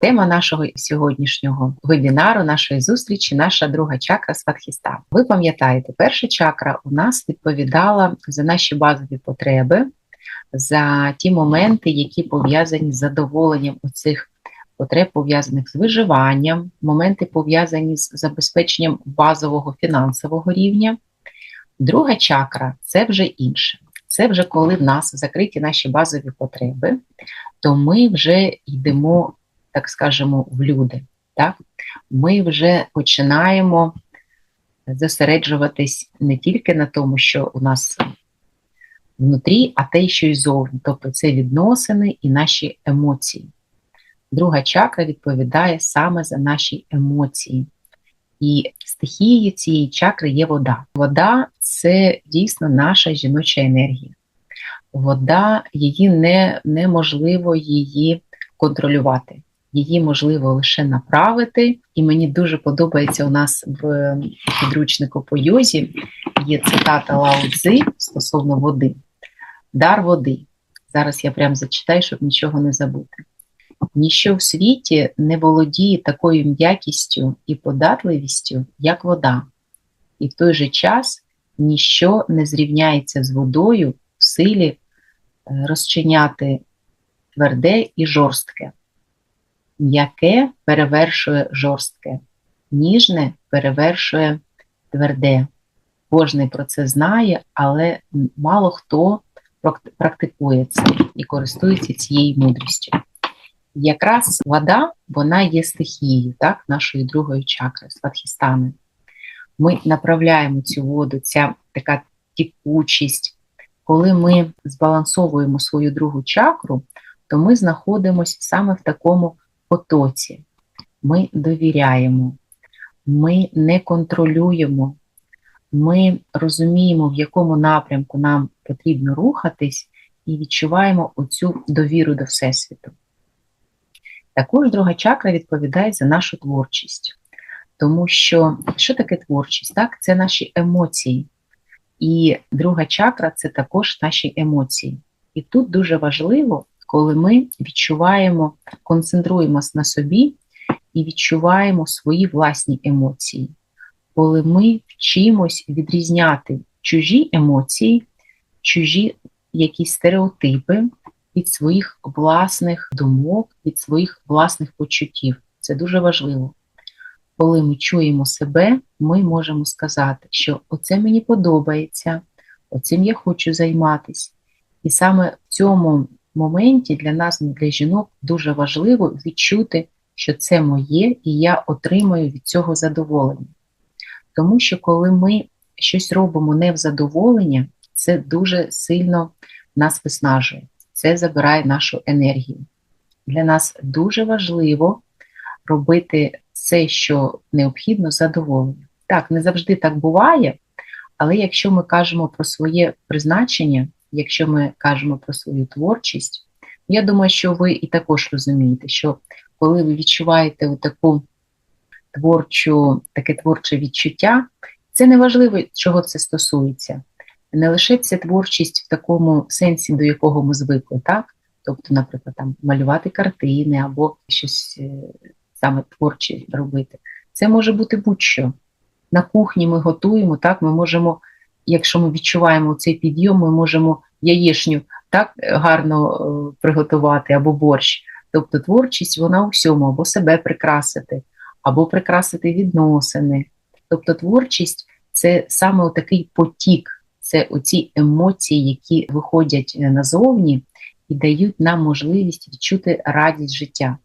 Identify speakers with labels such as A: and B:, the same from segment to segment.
A: Тема нашого сьогоднішнього вебінару, нашої зустрічі, наша друга чакра Сватхіста. Ви пам'ятаєте, перша чакра у нас відповідала за наші базові потреби, за ті моменти, які пов'язані з задоволенням оцих потреб, пов'язаних з виживанням, моменти пов'язані з забезпеченням базового фінансового рівня. Друга чакра це вже інше. Це вже коли в нас закриті наші базові потреби, то ми вже йдемо, так скажемо, в люди. Так? Ми вже починаємо зосереджуватись не тільки на тому, що у нас внутрі, а те, що й зовні. Тобто це відносини і наші емоції. Друга чакра відповідає саме за наші емоції. І стихією цієї чакри є вода. Вода це дійсно наша жіноча енергія. Вода, її не, неможливо її контролювати. Її можливо лише направити. І мені дуже подобається у нас в підручнику по йозі є цитата Лао Цзи стосовно води. Дар води. Зараз я прям зачитаю, щоб нічого не забути. Ніщо в світі не володіє такою м'якістю і податливістю, як вода, і в той же час ніщо не зрівняється з водою в силі розчиняти тверде і жорстке. М'яке перевершує жорстке, ніжне перевершує тверде. Кожний про це знає, але мало хто практикує це і користується цією мудрістю. Якраз вода, вона є стихією так, нашої другої чакри, сватхістани. Ми направляємо цю воду, ця така тікучість. Коли ми збалансовуємо свою другу чакру, то ми знаходимося саме в такому потоці. Ми довіряємо, ми не контролюємо, ми розуміємо, в якому напрямку нам потрібно рухатись, і відчуваємо оцю довіру до Всесвіту. Також друга чакра відповідає за нашу творчість. Тому що що таке творчість? Так, Це наші емоції. І друга чакра це також наші емоції. І тут дуже важливо, коли ми відчуваємо, концентруємося на собі і відчуваємо свої власні емоції, коли ми вчимось відрізняти чужі емоції, чужі якісь стереотипи від своїх власних думок, від своїх власних почуттів. Це дуже важливо. Коли ми чуємо себе, ми можемо сказати, що оце мені подобається, оцим я хочу займатися. І саме в цьому моменті для нас, для жінок, дуже важливо відчути, що це моє, і я отримаю від цього задоволення. Тому що коли ми щось робимо не в задоволення, це дуже сильно нас виснажує, це забирає нашу енергію. Для нас дуже важливо робити все, що необхідно, задоволення. Так, не завжди так буває, але якщо ми кажемо про своє призначення, якщо ми кажемо про свою творчість, я думаю, що ви і також розумієте, що коли ви відчуваєте таку творчу, таке творче відчуття, це не важливо, чого це стосується. Не лише це творчість в такому сенсі, до якого ми звикли, так? Тобто, наприклад, там малювати картини або щось саме творче робити. Це може бути будь-що. На кухні ми готуємо, так, ми можемо, якщо ми відчуваємо цей підйом, ми можемо яєшню так гарно е, приготувати або борщ. Тобто творчість вона у всьому, або себе прикрасити, або прикрасити відносини. Тобто творчість це саме такий потік, це оці емоції, які виходять назовні і дають нам можливість відчути радість життя.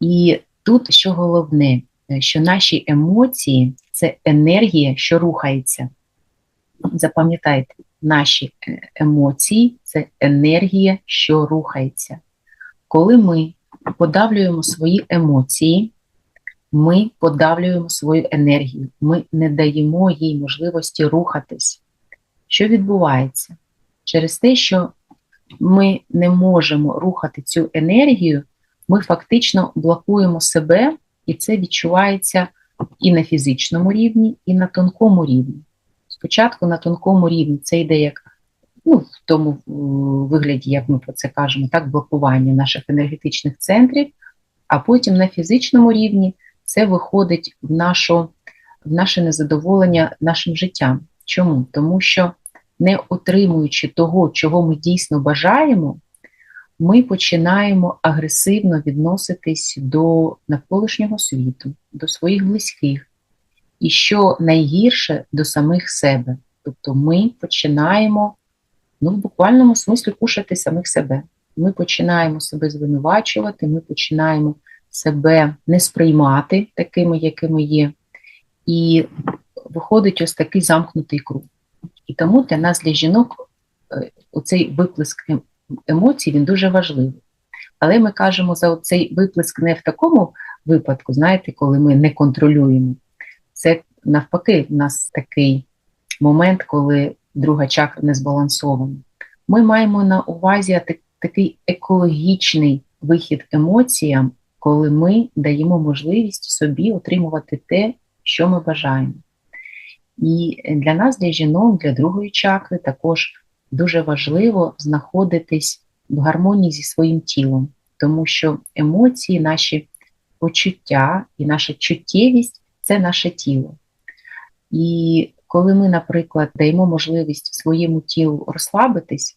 A: І тут що головне, що наші емоції це енергія, що рухається. Запам'ятайте, наші емоції це енергія, що рухається. Коли ми подавлюємо свої емоції, ми подавлюємо свою енергію, ми не даємо їй можливості рухатись. Що відбувається? Через те, що ми не можемо рухати цю енергію, ми фактично блокуємо себе, і це відчувається і на фізичному рівні, і на тонкому рівні. Спочатку на тонкому рівні це йде як ну, в тому вигляді, як ми про це кажемо, так, блокування наших енергетичних центрів, А потім на фізичному рівні це виходить в, нашу, в наше незадоволення нашим життям. Чому? Тому що не отримуючи того, чого ми дійсно бажаємо, ми починаємо агресивно відноситись до навколишнього світу, до своїх близьких, і що найгірше до самих себе. Тобто ми починаємо ну, в буквальному смислі кушати самих себе. Ми починаємо себе звинувачувати, ми починаємо себе не сприймати такими, якими є. І виходить ось такий замкнутий круг. І тому для нас, для жінок, е, оцей виплеск ем, емоцій він дуже важливий. Але ми кажемо за цей виплеск не в такому випадку, знаєте, коли ми не контролюємо. Навпаки, в нас такий момент, коли друга чакра не збалансована. Ми маємо на увазі такий екологічний вихід емоціям, коли ми даємо можливість собі отримувати те, що ми бажаємо. І для нас, для жінок, для другої чакри, також дуже важливо знаходитись в гармонії зі своїм тілом, тому що емоції, наші почуття і наша чуттєвість це наше тіло. І коли ми, наприклад, даємо можливість своєму тілу розслабитись,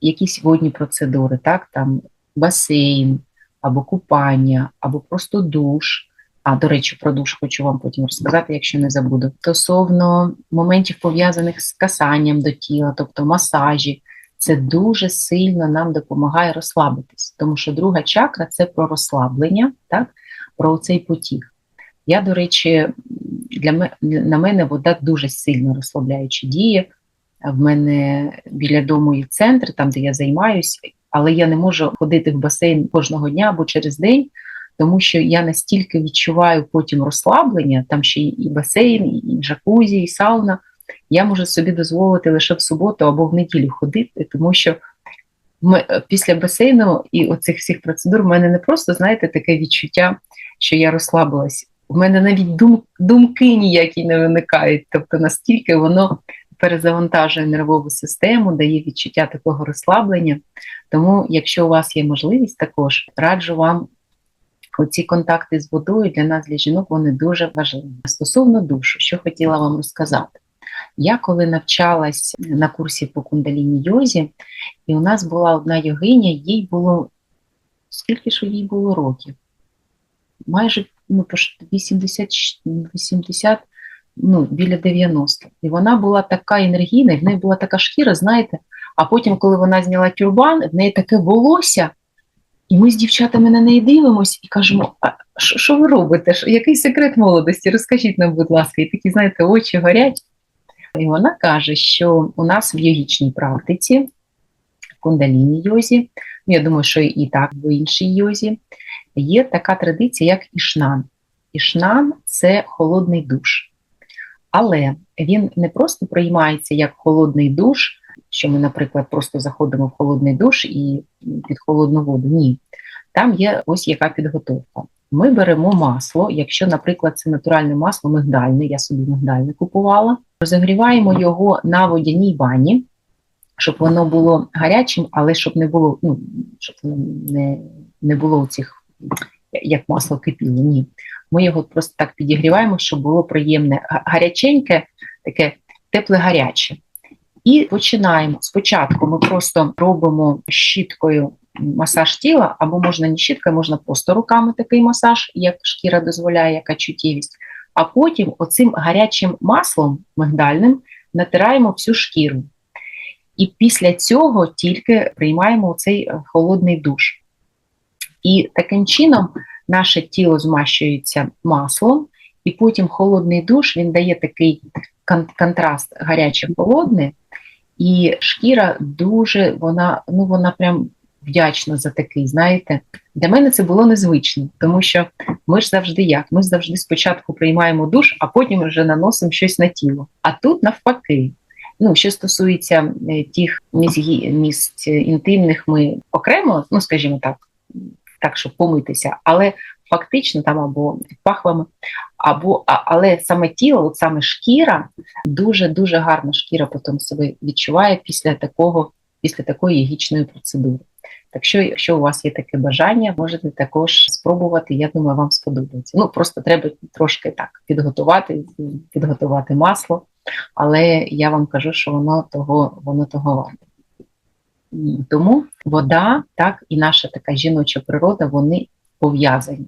A: якісь водні процедури, так, там басейн, або купання, або просто душ. А, до речі, про душ хочу вам потім розказати, якщо не забуду. Стосовно моментів, пов'язаних з касанням до тіла, тобто масажі, це дуже сильно нам допомагає розслабитись, тому що друга чакра це про розслаблення, так, про цей потік. Я, до речі, для на мене вода дуже сильно розслабляючи діє. В мене біля дому є центр, там де я займаюся, але я не можу ходити в басейн кожного дня або через день, тому що я настільки відчуваю потім розслаблення, там ще і басейн, і джакузі, і сауна. Я можу собі дозволити лише в суботу або в неділю ходити, тому що після басейну і оцих всіх процедур в мене не просто, знаєте, таке відчуття, що я розслабилась. У мене навіть дум, думки ніякі не виникають. Тобто настільки воно перезавантажує нервову систему, дає відчуття такого розслаблення. Тому, якщо у вас є можливість, також раджу вам оці контакти з водою для нас, для жінок, вони дуже важливі. Стосовно душу, що хотіла вам розказати. Я коли навчалась на курсі по кундаліні йозі, і у нас була одна йогиня, їй було скільки ж їй було років? Майже ну, 80 80 ну, біля 90. І вона була така енергійна, і в неї була така шкіра, знаєте, а потім, коли вона зняла тюрбан, в неї таке волосся, і ми з дівчатами на неї дивимося і кажемо: а що ви робите? Який секрет молодості? Розкажіть нам, будь ласка, і такі, знаєте, очі горять. І вона каже, що у нас в йогічній практиці, в кундаліні йозі, ну, я думаю, що і так в іншій йозі, є така традиція, як ішнан. Ішнан це холодний душ. Але він не просто приймається як холодний душ, що ми, наприклад, просто заходимо в холодний душ і під холодну воду. Ні. Там є ось яка підготовка. Ми беремо масло, якщо, наприклад, це натуральне масло мигдальне, я собі мигдальне купувала, розігріваємо його на водяній бані, щоб воно було гарячим, але щоб не було, ну, щоб не не було цих, як масло кипіло. Ні. Ми його просто так підігріваємо, щоб було приємне, гаряченьке, таке тепле гаряче. І починаємо. Спочатку ми просто робимо щіткою масаж тіла, або можна не щіткою, можна просто руками такий масаж, як шкіра дозволяє, яка чуттєвість. А потім оцим гарячим маслом мигдальним натираємо всю шкіру. І після цього тільки приймаємо цей холодний душ. І таким чином наше тіло змащується маслом, і потім холодний душ він дає такий контраст гаряче-холодне, і шкіра дуже, вона ну вона прям вдячна за такий. Знаєте, для мене це було незвично, тому що ми ж завжди як? Ми завжди спочатку приймаємо душ, а потім вже наносимо щось на тіло. А тут навпаки. Ну, що стосується е, тих місць інтимних, ми окремо, ну скажімо так, так, щоб помитися, але фактично там або під пахвами, або але саме тіло, от саме шкіра, дуже дуже гарна шкіра потім себе відчуває після такого, після такої ягічної процедури. Так що, якщо у вас є таке бажання, можете також спробувати. Я думаю, вам сподобається. Ну просто треба трошки так підготувати, підготувати масло, але я вам кажу, що воно того, воно того варте. Тому вода, так і наша така жіноча природа, вони пов'язані.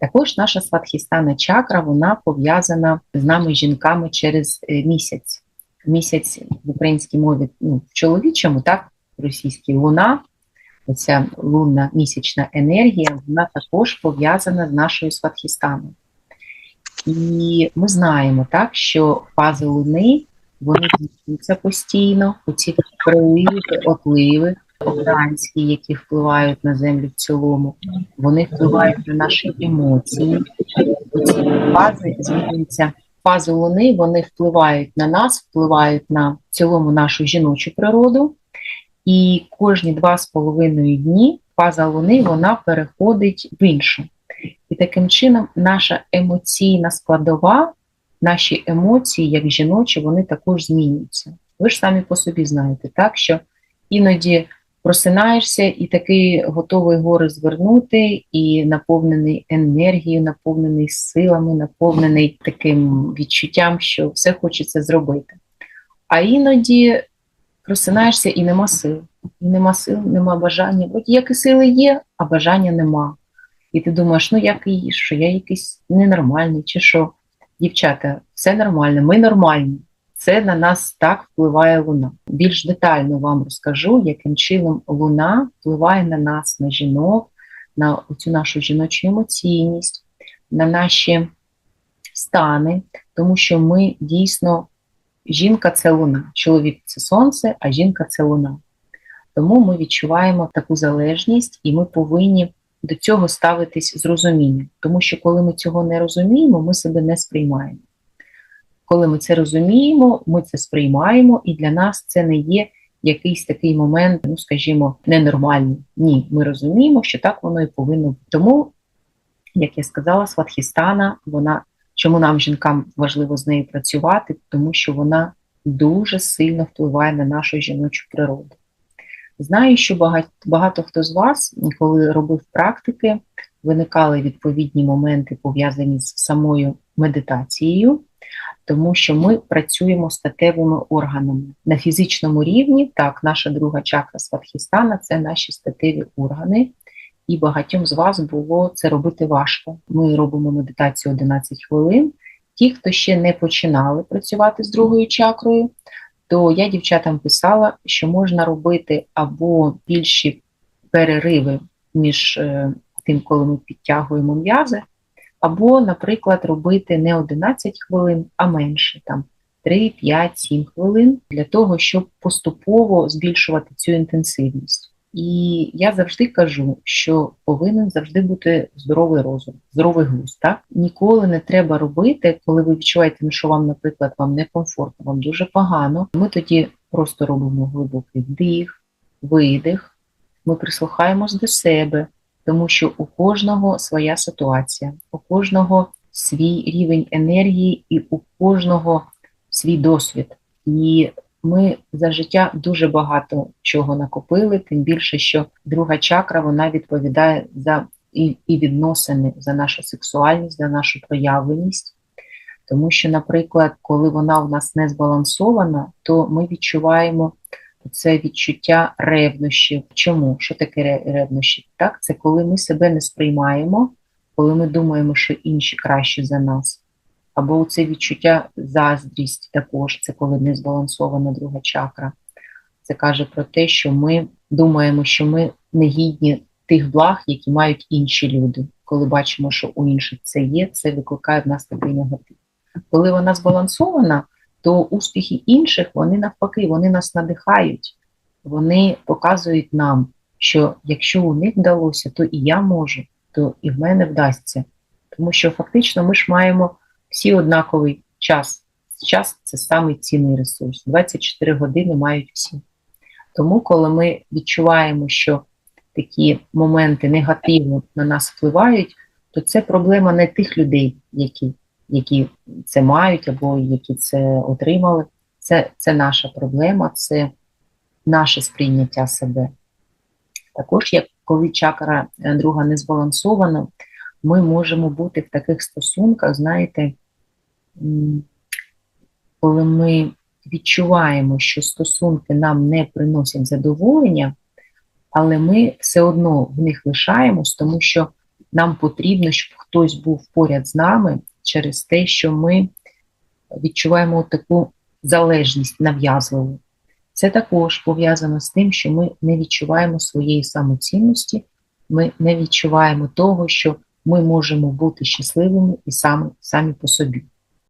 A: Також наша сватхістана чакра вона пов'язана з нами жінками через е, місяць. Місяць в українській мові ну, в чоловічому, так, в російській луна, оця лунна місячна енергія, вона також пов'язана з нашою сватхістаною. І ми знаємо, так, що фази луни вони змінюються постійно, оці приливи, отливи океанські, які впливають на землю в цілому, вони впливають на наші емоції. Ці фази змінюються. Фази луни вони впливають на нас, впливають на в цілому нашу жіночу природу. І кожні два з половиною дні фаза луни вона переходить в іншу. І таким чином наша емоційна складова, наші емоції, як жіночі, вони також змінюються. Ви ж самі по собі знаєте, так що іноді просинаєшся і такий готовий гори звернути, і наповнений енергією, наповнений силами, наповнений таким відчуттям, що все хочеться зробити. А іноді просинаєшся і нема сил. І нема сил, нема бажання. От як і сили є, а бажання нема. І ти думаєш, ну як і що я якийсь ненормальний, чи що. Дівчата, все нормально, ми нормальні це на нас так впливає луна. Більш детально вам розкажу, яким чином луна впливає на нас, на жінок, на цю нашу жіночу емоційність, на наші стани, тому що ми дійсно жінка це луна, чоловік це сонце, а жінка це луна. Тому ми відчуваємо таку залежність, і ми повинні до цього ставитись з розумінням. Тому що коли ми цього не розуміємо, ми себе не сприймаємо. Коли ми це розуміємо, ми це сприймаємо, і для нас це не є якийсь такий момент, ну скажімо, ненормальний. Ні, ми розуміємо, що так воно і повинно бути. Тому, як я сказала, Сватхістана, вона чому нам, жінкам, важливо з нею працювати, тому що вона дуже сильно впливає на нашу жіночу природу. Знаю, що багато, багато хто з вас, коли робив практики, виникали відповідні моменти, пов'язані з самою медитацією тому що ми працюємо статевими органами на фізичному рівні. Так, наша друга чакра Сватхістана це наші статеві органи, і багатьом з вас було це робити важко. Ми робимо медитацію 11 хвилин. Ті, хто ще не починали працювати з другою чакрою, то я дівчатам писала, що можна робити або більші перериви між е, тим, коли ми підтягуємо м'язи, або, наприклад, робити не 11 хвилин, а менше, там 3, 5, 7 хвилин для того, щоб поступово збільшувати цю інтенсивність. І я завжди кажу, що повинен завжди бути здоровий розум, здоровий глузд. Так ніколи не треба робити, коли ви відчуваєте, що вам, наприклад, вам некомфортно, вам дуже погано. Ми тоді просто робимо глибокий вдих, видих, ми прислухаємось до себе тому що у кожного своя ситуація, у кожного свій рівень енергії і у кожного свій досвід. І ми за життя дуже багато чого накопили, тим більше, що друга чакра вона відповідає за і, і відносини за нашу сексуальність, за нашу проявленість. Тому що, наприклад, коли вона у нас не збалансована, то ми відчуваємо це відчуття ревнощів. Чому? Що таке ревнощі? Так, це коли ми себе не сприймаємо, коли ми думаємо, що інші кращі за нас. Або це відчуття заздрість також, це коли не збалансована друга чакра. Це каже про те, що ми думаємо, що ми не гідні тих благ, які мають інші люди. Коли бачимо, що у інших це є, це викликає в нас такий негатив. Коли вона збалансована, то успіхи інших вони навпаки, вони нас надихають, вони показують нам, що якщо у них вдалося, то і я можу, то і в мене вдасться. Тому що фактично ми ж маємо всі однаковий час. Час це самий цінний ресурс. 24 години мають всі. Тому, коли ми відчуваємо, що такі моменти негативно на нас впливають, то це проблема не тих людей, які які це мають або які це отримали. Це, Це наша проблема, це наше сприйняття себе. Також, як коли чакра друга не збалансована, ми можемо бути в таких стосунках, знаєте, коли ми відчуваємо, що стосунки нам не приносять задоволення, але ми все одно в них лишаємось, тому що нам потрібно, щоб хтось був поряд з нами через те, що ми відчуваємо таку залежність нав'язливу. Це також пов'язано з тим, що ми не відчуваємо своєї самоцінності, ми не відчуваємо того, що ми можемо бути щасливими і самі, самі по собі.